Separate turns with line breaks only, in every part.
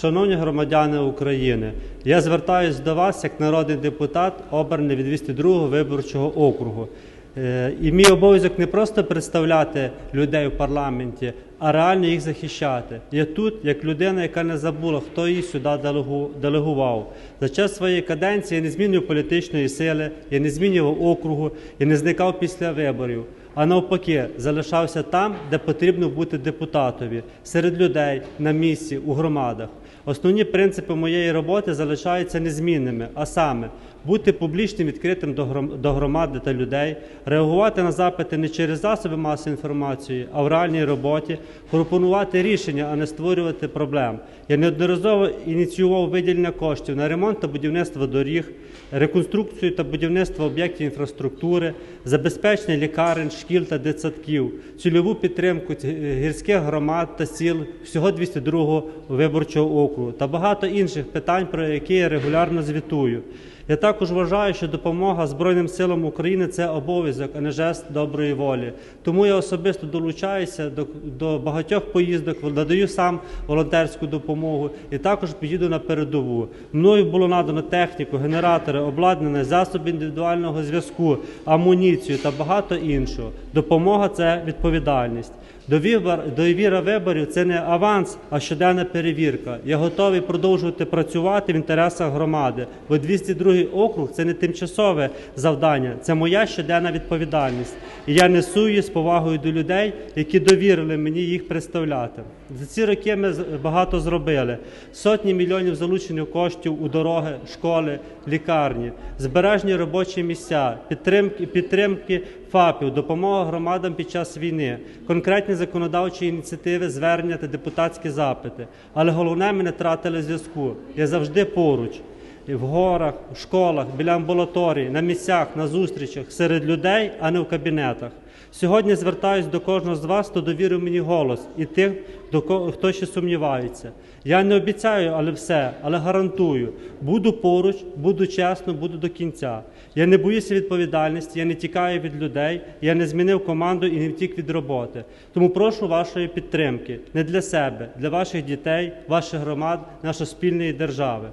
Шановні громадяни України, я звертаюся до вас як народний депутат, обраний від 202 виборчого округу. Е, І мій обов'язок не просто представляти людей в парламенті, а реально їх захищати. Я тут як людина, яка не забула, хто її сюди делегував. За час своєї каденції я не змінював політичної сили, я не змінював округу, я не зникав після виборів. А навпаки, залишався там, де потрібно бути депутатові, серед людей, на місці, у громадах. Основні принципи моєї роботи залишаються незмінними, а саме бути публічним, відкритим до громади та людей, реагувати на запити не через засоби масової інформації, а в реальній роботі, пропонувати рішення, а не створювати проблем. Я неодноразово ініціював виділення коштів на ремонт та будівництво доріг, реконструкцію та будівництво об'єктів інфраструктури, забезпечення лікарень, шкіл та дитсадків, цільову підтримку гірських громад та сіл всього 202 виборчого округу та багато інших питань, про які я регулярно звітую. Я також вважаю, що допомога Збройним силам України це обов'язок, а не жест доброї волі. Тому я особисто долучаюся до, до багатьох поїздок, надаю сам волонтерську допомогу і також поїду на передову. Мною було надано техніку, генератори, обладнання, засоби індивідуального зв'язку, амуніцію та багато іншого. Допомога це відповідальність. Довіра, виборів це не аванс, а щоденна перевірка. Я готовий продовжувати працювати в інтересах громади, бо 202 округ це не тимчасове завдання, це моя щоденна відповідальність. І я несу її з повагою до людей, які довірили мені їх представляти. За ці роки ми багато зробили. Сотні мільйонів залучених коштів у дороги, школи, лікарні, збережені робочі місця, підтримки, підтримки ФАПів, допомога громадам під час війни, конкретні законодавчі ініціативи, звернення та депутатські запити. Але головне, ми не тратили зв'язку. Я завжди поруч. В горах, в школах, біля амбулаторій, на місцях, на зустрічах, серед людей, а не в кабінетах. Сьогодні звертаюся до кожного з вас, хто довірив мені голос, і тих, до кого хто ще сумнівається. Я не обіцяю, але все, але гарантую, буду поруч, буду чесно, буду до кінця. Я не боюся відповідальності, я не тікаю від людей, я не змінив команду і не втік від роботи. Тому прошу вашої підтримки не для себе, для ваших дітей, ваших громад, нашої спільної держави.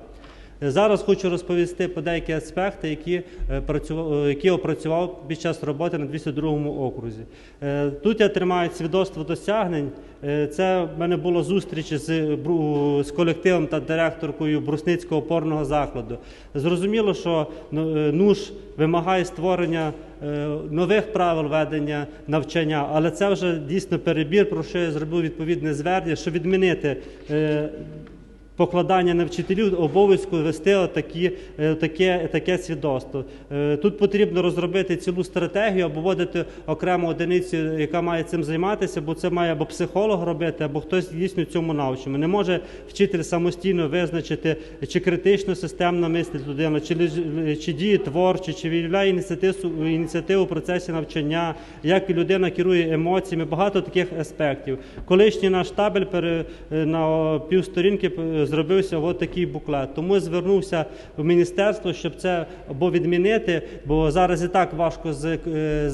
Зараз хочу розповісти про деякі аспекти, які, е, е, які опрацював під час роботи на 202 окрузі. Е, Тут я тримаю свідоцтво досягнень. Це в мене було зустріч з, з колективом та директоркою Брусницького опорного закладу. Зрозуміло, що ну, НУШ вимагає створення нових правил ведення навчання, але це вже дійсно перебір, про що я зробив відповідне звернення, щоб відмінити. Покладання на вчителів обов'язку вести отакі, е, таке, таке свідоцтво. Е, Тут потрібно розробити цілу стратегію або вводити окрему одиницю, яка має цим займатися, бо це має або психолог робити, або хтось дійсно цьому навчимо. Не може вчитель самостійно визначити, чи критично системно мислить людина, чи, чи діє творче, чи виявляє ініціативу, ініціативу в процесі навчання, як людина керує емоціями, багато таких аспектів. Колишній наш табель е, на півсторінки зробився от такий буклет. Тому звернувся в міністерство, щоб це або відмінити, бо зараз і так важко з, е,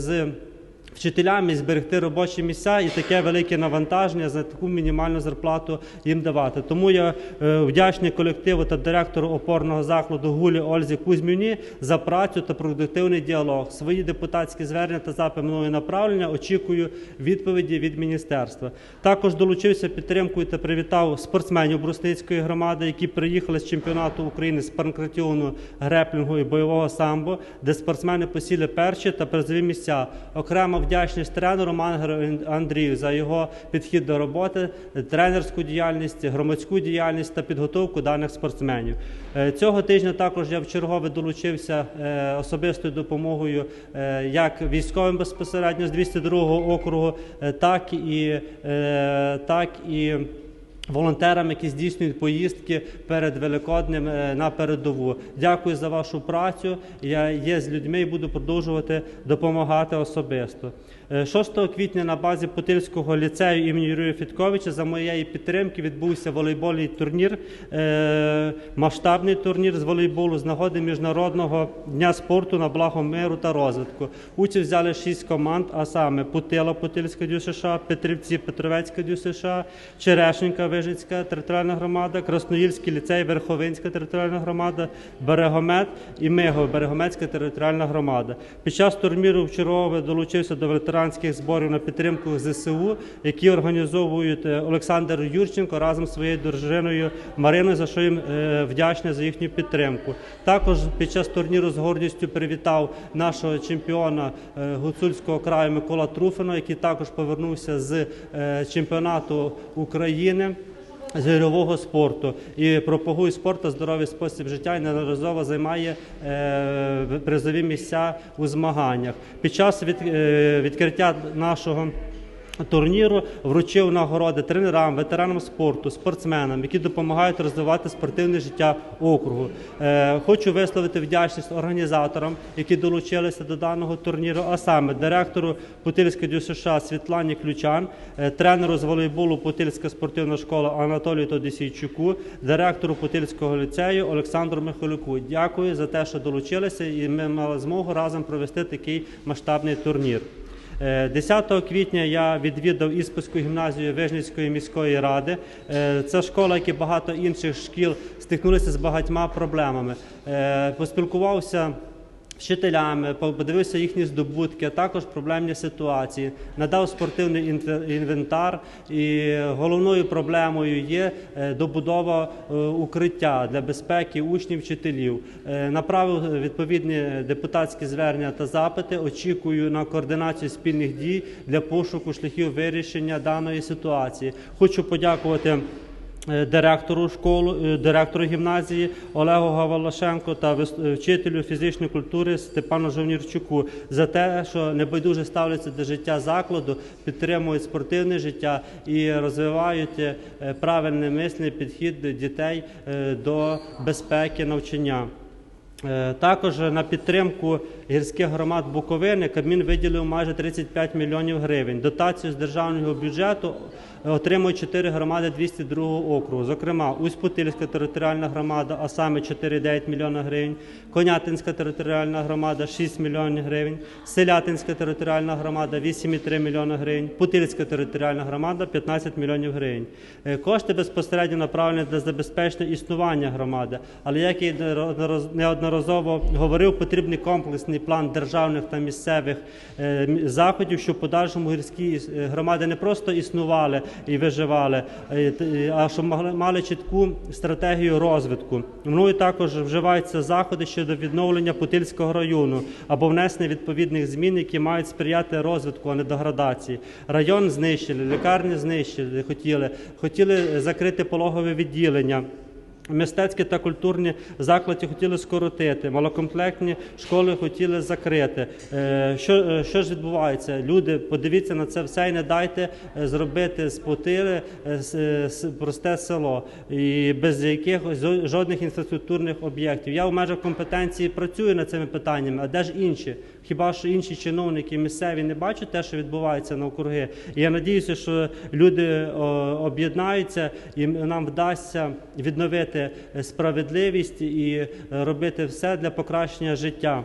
з вчителями зберегти робочі місця і таке велике навантаження за таку мінімальну зарплату їм давати. Тому я е, вдячний колективу та директору опорного закладу Гулі Ользі Кузьмівні за працю та продуктивний діалог. Свої депутатські звернення та запити мною направлення очікую відповіді від міністерства. Також долучився підтримкою та привітав спортсменів Брусницької громади, які приїхали з чемпіонату України з панкратіону, греплінгу і бойового самбо, де спортсмени посіли перші та призові місця. Окремо вдячність тренеру Мангеру Андрію за його підхід до роботи, тренерську діяльність, громадську діяльність та підготовку даних спортсменів. Е, Цього тижня також я вчергове долучився е, особистою допомогою е, як військовим безпосередньо з 202 округу, так і так і. Волонтерам, які здійснюють поїздки перед Великоднем е, на передову. Дякую за вашу працю. Я є з людьми і буду продовжувати допомагати особисто. Е, 6 квітня на базі Путильського ліцею імені Юрія Фітковича за моєї підтримки відбувся волейбольний турнір, е, масштабний турнір з волейболу з нагоди Міжнародного дня спорту на благо миру та розвитку. Участь взяли шість команд, а саме Путила, Путильська ДЮСШ, Петрівці, Петровецька ДЮСШ, Черешенька, Вижицька територіальна громада, Красноїльський ліцей, Верховинська територіальна громада, Берегомет і Миго, Берегометська територіальна громада. Під час турніру вчергове долучився до ветеранських зборів на підтримку ЗСУ, які організовують е, Олександр Юрченко разом з своєю дружиною Мариною, за що їм е, вдячний за їхню підтримку. Також під час турніру з гордістю привітав нашого чемпіона е, гуцульського краю Микола Труфина, який також повернувся з чемпіонату України. З спорту і пропагує спорт здоровий спосіб життя і неодноразово займає е, призові місця у змаганнях. Під час е, відкриття нашого турніру вручив нагороди тренерам, ветеранам спорту, спортсменам, які допомагають розвивати спортивне життя округу. Е, хочу висловити вдячність організаторам, які долучилися до даного турніру, а саме директору Путильської ДЮСШ Світлані Ключан, е, тренеру з волейболу Путильська спортивна школа Анатолію Тодосійчуку, директору Путильського ліцею Олександру Михайлюку. Дякую за те, що долучилися, і ми мали змогу разом провести такий масштабний турнір. Е, 10 квітня я відвідав Іспанську гімназію Вижницької міської ради. Е, Це школа, як і багато інших шкіл, стикнулися з багатьма проблемами. Е, Поспілкувався вчителями, подивився їхні здобутки, а також проблемні ситуації. Надав спортивний інве- інвентар. І головною проблемою є е, добудова е, укриття для безпеки учнів, вчителів. Е, Направив відповідні депутатські звернення та запити. Очікую на координацію спільних дій для пошуку шляхів вирішення даної ситуації. Хочу подякувати. Е, Директору школи, е, директору гімназії Олегу Гавалашенко та е, вчителю фізичної культури Степану Жовнірчуку за те, що небайдуже ставляться до життя закладу, підтримують спортивне життя і розвивають правильний мислений підхід дітей до безпеки навчання. Також на підтримку гірських громад Буковини Кабмін виділив майже 35 мільйонів гривень. Дотацію з державного бюджету отримують 4 громади 202 округу. Зокрема, Усть-Путильська територіальна громада, а саме 4,9 мільйона гривень, Конятинська територіальна громада 6 мільйонів гривень, Селятинська територіальна громада 8,3 мільйона гривень, Путильська територіальна громада 15 мільйонів гривень. Е, Кошти безпосередньо направлені для забезпечення існування громади, але як і неодноразово говорив, потрібний комплексний план державних та місцевих е, заходів, щоб подальшому гірські е, громади не просто існували і виживали, е, а щоб мали чітку стратегію розвитку. Мною також вживаються заходи щодо відновлення Путильського району або внесення відповідних змін, які мають сприяти розвитку, а не деградації. Район знищили, лікарні знищили, хотіли, хотіли закрити пологове відділення. Мистецькі та культурні заклади хотіли скоротити, малокомплектні школи хотіли закрити. Е, Що, е, що ж відбувається? Люди, подивіться на це все і не дайте е, зробити з с- просте село, і без якихось жодних інфраструктурних об'єктів. Я в межах компетенції працюю над цими питаннями, а де ж інші? Хіба що інші чиновники місцеві не бачать те, що відбувається на округи? Я надіюся, що люди об'єднаються і нам вдасться відновити е, справедливість і робити все для покращення життя.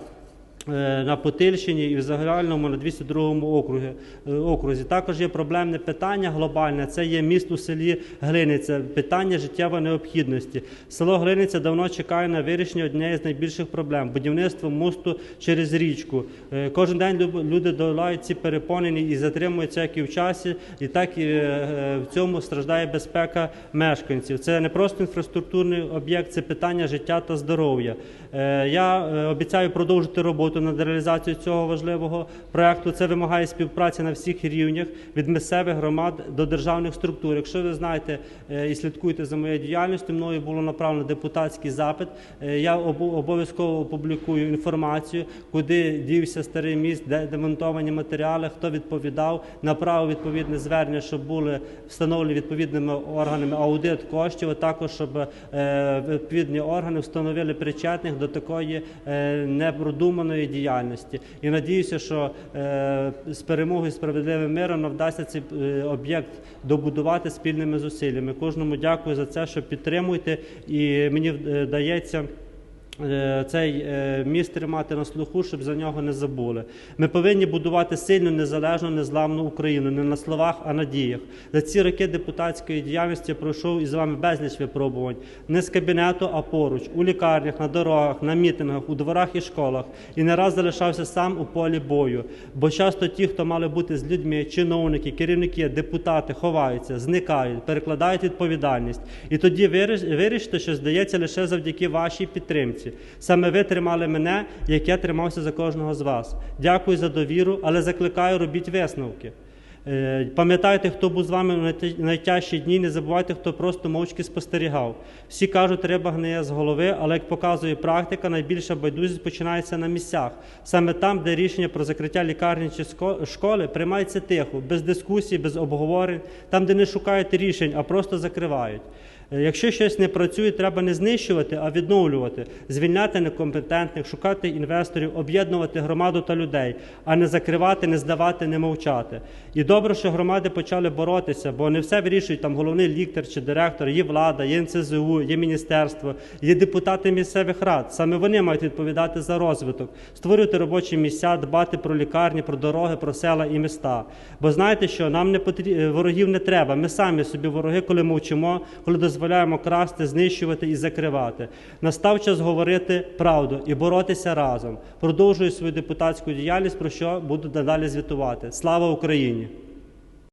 Е, На Потильщині і в загальному на 202 округі, е, окрузі. Також є проблемне питання глобальне. Це є міст у селі Глиниця, питання життєвої необхідності. Село Глиниця давно чекає на вирішення однієї з найбільших проблем будівництво мосту через річку. Е, Кожен день люди долають ці перепони і затримуються як і в часі, і так і в цьому страждає безпека мешканців. Це не просто інфраструктурний об'єкт, це питання життя та здоров'я. Я обіцяю продовжити роботу над реалізацією цього важливого проекту. Це вимагає співпраці на всіх рівнях від місцевих громад до державних структур. Якщо ви знаєте е, і слідкуєте за моєю діяльністю, мною було направлено депутатський запит. Е, Я обов'язково опублікую інформацію, куди дівся старий міст, де демонтовані матеріали, хто відповідав, направив відповідне звернення, щоб були встановлені відповідними органами аудит коштів, а також щоб е, відповідні органи встановили причетних до такої непродуманої доброчинної діяльності. І надіюся, що е, з перемогою справедливим миром нам вдасться цей е, об'єкт добудувати спільними зусиллями. Кожному дякую за це, що підтримуєте, і мені е, дається. е, Цей е, міст тримати на слуху, щоб за нього не забули. Ми повинні будувати сильну, незалежну, незламну Україну не на словах, а на діях. За ці роки депутатської діяльності пройшов із вами безліч випробувань не з кабінету, а поруч у лікарнях, на дорогах, на мітингах, у дворах і школах. І не раз залишався сам у полі бою. Бо часто ті, хто мали бути з людьми, чиновники, керівники, депутати, ховаються, зникають, перекладають відповідальність. І тоді виріш- вирішите, що здається лише завдяки вашій підтримці. Саме ви тримали мене, як я тримався за кожного з вас. Дякую за довіру, але закликаю, робіть висновки. Е, Пам'ятайте, хто був з вами в найтяжчі дні, не забувайте, хто просто мовчки спостерігав. Всі кажуть, риба гниє з голови, але як показує практика, найбільша байдужість починається на місцях. Саме там, де рішення про закриття лікарні чи школи приймається тихо, без дискусій, без обговорень, там, де не шукають рішень, а просто закривають. Е, Якщо щось не працює, треба не знищувати, а відновлювати, звільняти некомпетентних, шукати інвесторів, об'єднувати громаду та людей, а не закривати, не здавати, не мовчати. І добре, що громади почали боротися, бо не все вирішують там головний ліктор чи директор, є влада, є НСЗУ, є міністерство, є депутати місцевих рад. Саме вони мають відповідати за розвиток, створювати робочі місця, дбати про лікарні, про дороги, про села і міста. Бо знаєте, що нам не потрі... ворогів не треба. Ми самі собі вороги, коли мовчимо, коли дозволяємо красти, знищувати і закривати. Настав час говорити правду і боротися разом. Продовжую свою депутатську діяльність, про що буду надалі звітувати. Слава Україні!